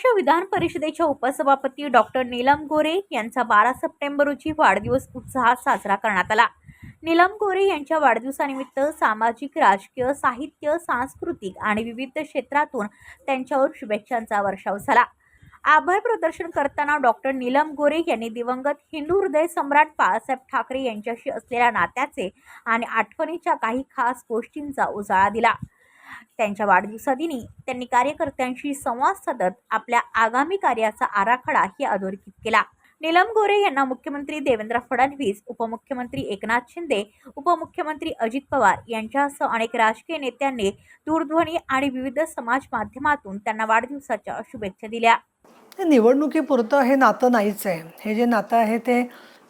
महाराष्ट्र विधान परिषदेच्या उपसभापती डॉक्टर नीलम गोरे यांचा बारा सप्टेंबर रोजी वाढदिवस उत्साहात साजरा करण्यात आला. नीलम गोरे यांच्या वाढदिवसानिमित्त सामाजिक राजकीय साहित्य सांस्कृतिक आणि विविध क्षेत्रातून त्यांच्यावर शुभेच्छांचा वर्षाव झाला. आभार प्रदर्शन करताना डॉक्टर नीलम गोरे यांनी दिवंगत हिंदू हृदय सम्राट बाळासाहेब ठाकरे यांच्याशी असलेल्या नात्याचे आणि आठवणीच्या काही खास गोष्टींचा उजाळा दिला. त्यांच्या वाढदिवसादिनी त्यांनी कार्यकर्त्यांशी संवाद साधत आपल्या आगामी कार्याचा आराखडा ही अधोरेखित केला. नीलम गोरे यांना मुख्यमंत्री देवेंद्र फडणवीस उपमुख्यमंत्री एकनाथ शिंदे उपमुख्यमंत्री अजित पवार यांच्यासह अनेक राजकीय नेत्यांनी दूरध्वनी आणि विविध समाज माध्यमातून त्यांना वाढदिवसाच्या शुभेच्छा दिल्या. निवडणुकीपुरतं हे नातं नाहीच आहे. हे जे नातं आहे ते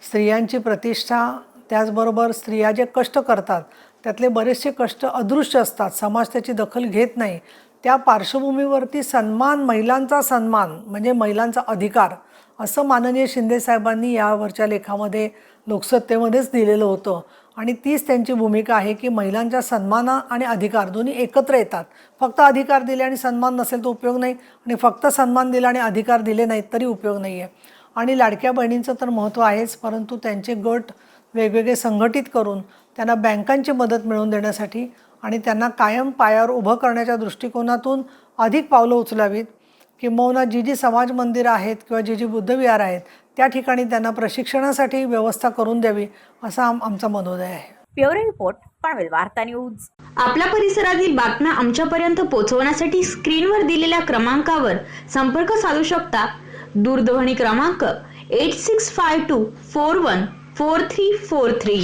स्त्रियांची प्रतिष्ठा त्याचबरोबर स्त्रिया जे कष्ट करतात त्यातले बरेचसे कष्ट अदृश्य असतात. समाज त्याची दखल घेत नाही. त्या पार्श्वभूमीवरती सन्मान महिलांचा सन्मान म्हणजे महिलांचा अधिकार असं माननीय शिंदेसाहेबांनी यावरच्या लेखामध्ये लोकसत्तेमध्येच दिलेलं होतं. आणि तीच त्यांची भूमिका आहे की महिलांच्या सन्मान आणि अधिकार दोन्ही एकत्र येतात. फक्त अधिकार दिले आणि सन्मान नसेल तर उपयोग नाही. आणि फक्त सन्मान दिला आणि अधिकार दिले नाहीत तरी उपयोग नाही आहे आणि लाडक्या बहिणींचं तर महत्त्व आहेच परंतु त्यांचे गट वेगवेगळे संघटित करून त्यांना बँकांची मदत मिळवून देण्यासाठी आणि त्यांना कायम पायावर उभं करण्याच्या दृष्टिकोनातून अधिक पावलं उचलावीत किंबहुना जी जी समाज मंदिरं आहेत किंवा जी जी बुद्धविहार आहेत त्या ठिकाणी त्यांना प्रशिक्षणासाठी व्यवस्था करून द्यावी असा आम आमचा मनोदय आहे. ब्युरो रिपोर्ट पनवेल वार्ता न्यूज. आपल्या परिसरातील बातम्या आमच्यापर्यंत पोहोचवण्यासाठी स्क्रीनवर दिलेल्या क्रमांकावर संपर्क साधू शकता. दूरध्वनी क्रमांक eight six five two four one four three four three.